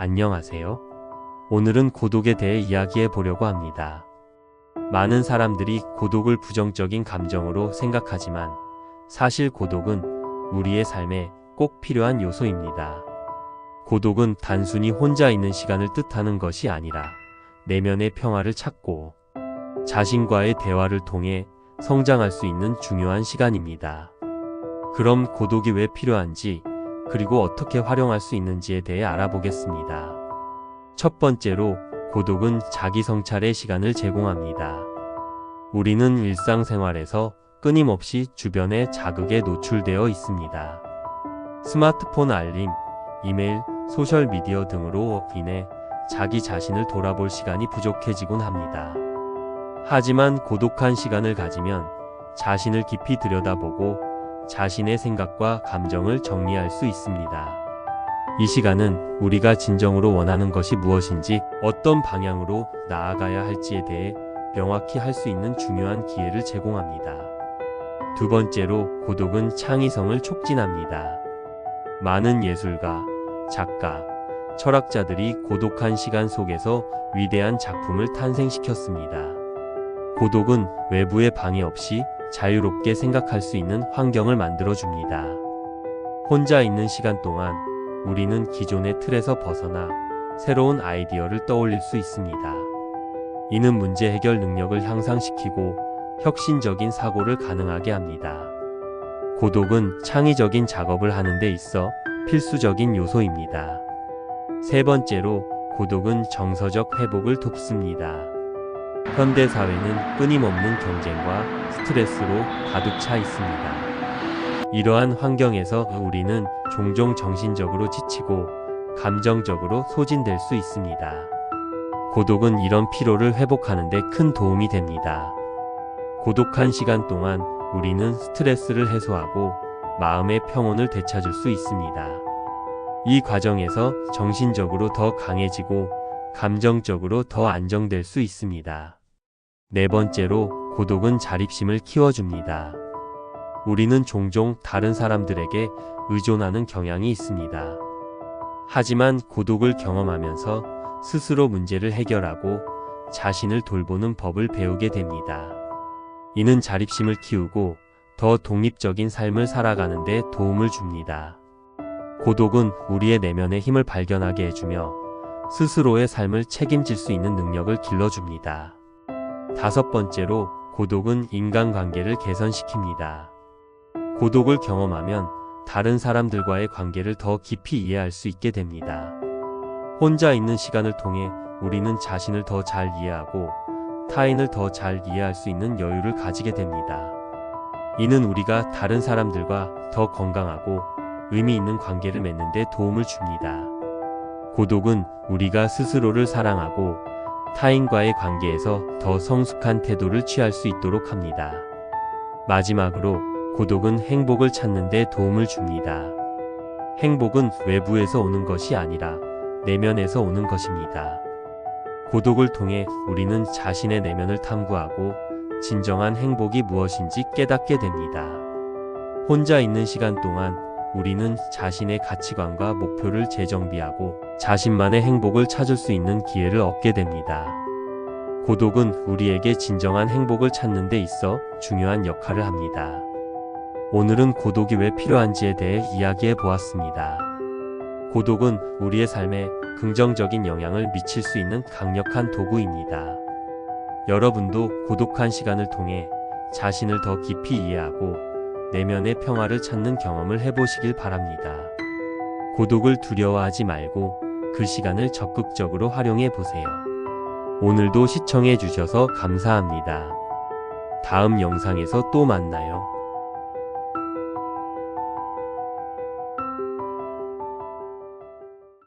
안녕하세요. 오늘은 고독에 대해 이야기해 보려고 합니다. 많은 사람들이 고독을 부정적인 감정으로 생각하지만 사실 고독은 우리의 삶에 꼭 필요한 요소입니다. 고독은 단순히 혼자 있는 시간을 뜻하는 것이 아니라 내면의 평화를 찾고 자신과의 대화를 통해 성장할 수 있는 중요한 시간입니다. 그럼 고독이 왜 필요한지 그리고 어떻게 활용할 수 있는지에 대해 알아보겠습니다. 첫 번째로 고독은 자기 성찰의 시간을 제공합니다. 우리는 일상생활에서 끊임없이 주변의 자극에 노출되어 있습니다. 스마트폰 알림, 이메일, 소셜미디어 등으로 인해 자기 자신을 돌아볼 시간이 부족해지곤 합니다. 하지만 고독한 시간을 가지면 자신을 깊이 들여다보고 자신의 생각과 감정을 정리할 수 있습니다. 이 시간은 우리가 진정으로 원하는 것이 무엇인지 어떤 방향으로 나아가야 할지에 대해 명확히 할 수 있는 중요한 기회를 제공합니다. 두 번째로 고독은 창의성을 촉진합니다. 많은 예술가, 작가, 철학자들이 고독한 시간 속에서 위대한 작품을 탄생시켰습니다. 고독은 외부의 방해 없이 자유롭게 생각할 수 있는 환경을 만들어줍니다. 혼자 있는 시간 동안 우리는 기존의 틀에서 벗어나 새로운 아이디어를 떠올릴 수 있습니다. 이는 문제 해결 능력을 향상시키고 혁신적인 사고를 가능하게 합니다. 고독은 창의적인 작업을 하는 데 있어 필수적인 요소입니다. 세 번째로 고독은 정서적 회복을 돕습니다. 현대 사회는 끊임없는 경쟁과 스트레스로 가득 차 있습니다. 이러한 환경에서 우리는 종종 정신적으로 지치고 감정적으로 소진될 수 있습니다. 고독은 이런 피로를 회복하는 데 큰 도움이 됩니다. 고독한 시간 동안 우리는 스트레스를 해소하고 마음의 평온을 되찾을 수 있습니다. 이 과정에서 정신적으로 더 강해지고 감정적으로 더 안정될 수 있습니다. 네 번째로 고독은 자립심을 키워줍니다. 우리는 종종 다른 사람들에게 의존하는 경향이 있습니다. 하지만 고독을 경험하면서 스스로 문제를 해결하고 자신을 돌보는 법을 배우게 됩니다. 이는 자립심을 키우고 더 독립적인 삶을 살아가는 데 도움을 줍니다. 고독은 우리의 내면의 힘을 발견하게 해주며 스스로의 삶을 책임질 수 있는 능력을 길러줍니다. 다섯 번째로 고독은 인간관계를 개선시킵니다. 고독을 경험하면 다른 사람들과의 관계를 더 깊이 이해할 수 있게 됩니다. 혼자 있는 시간을 통해 우리는 자신을 더 잘 이해하고 타인을 더 잘 이해할 수 있는 여유를 가지게 됩니다. 이는 우리가 다른 사람들과 더 건강하고 의미 있는 관계를 맺는 데 도움을 줍니다. 고독은 우리가 스스로를 사랑하고 타인과의 관계에서 더 성숙한 태도를 취할 수 있도록 합니다. 마지막으로 고독은 행복을 찾는 데 도움을 줍니다. 행복은 외부에서 오는 것이 아니라 내면에서 오는 것입니다. 고독을 통해 우리는 자신의 내면을 탐구하고 진정한 행복이 무엇인지 깨닫게 됩니다. 혼자 있는 시간 동안 우리는 자신의 가치관과 목표를 재정비하고 자신만의 행복을 찾을 수 있는 기회를 얻게 됩니다. 고독은 우리에게 진정한 행복을 찾는 데 있어 중요한 역할을 합니다. 오늘은 고독이 왜 필요한지에 대해 이야기해 보았습니다. 고독은 우리의 삶에 긍정적인 영향을 미칠 수 있는 강력한 도구입니다. 여러분도 고독한 시간을 통해 자신을 더 깊이 이해하고 내면의 평화를 찾는 경험을 해보시길 바랍니다. 고독을 두려워하지 말고 그 시간을 적극적으로 활용해 보세요. 오늘도 시청해 주셔서 감사합니다. 다음 영상에서 또 만나요.